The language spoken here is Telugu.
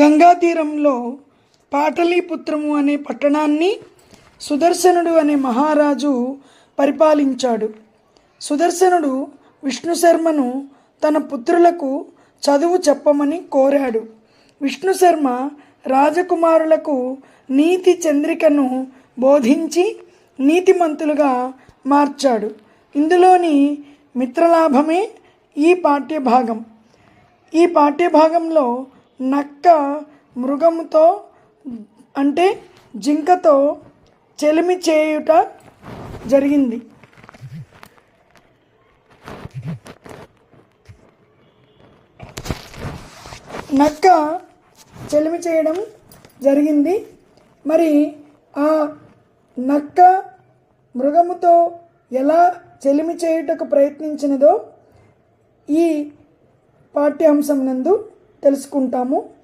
గంగా తీరంలో పాటలీపుత్రము అనే పట్టణాన్ని సుదర్శనుడు అనే మహారాజు పరిపాలించాడు. సుదర్శనుడు విష్ణు శర్మను తన పుత్రులకు చదువు చెప్పమని కోరాడు. విష్ణు శర్మ రాజకుమారులకు నీతి చంద్రికను బోధించి నీతిమంతులుగా మార్చాడు. ఇందులోని మిత్రలాభమే ఈ పాఠ్యభాగం. ఈ పాఠ్యభాగంలో నక్క మృగముతో అంటే జింకతో చెలిమి చేయుట జరిగింది. నక్క చెలిమి చేయడం జరిగింది. మరి ఆ నక్క మృగముతో ఎలా చెలిమి చేయుటకు ప్రయత్నించినదో ఈ పాఠ్యాంశం నందు తెలుసుకుంటాము.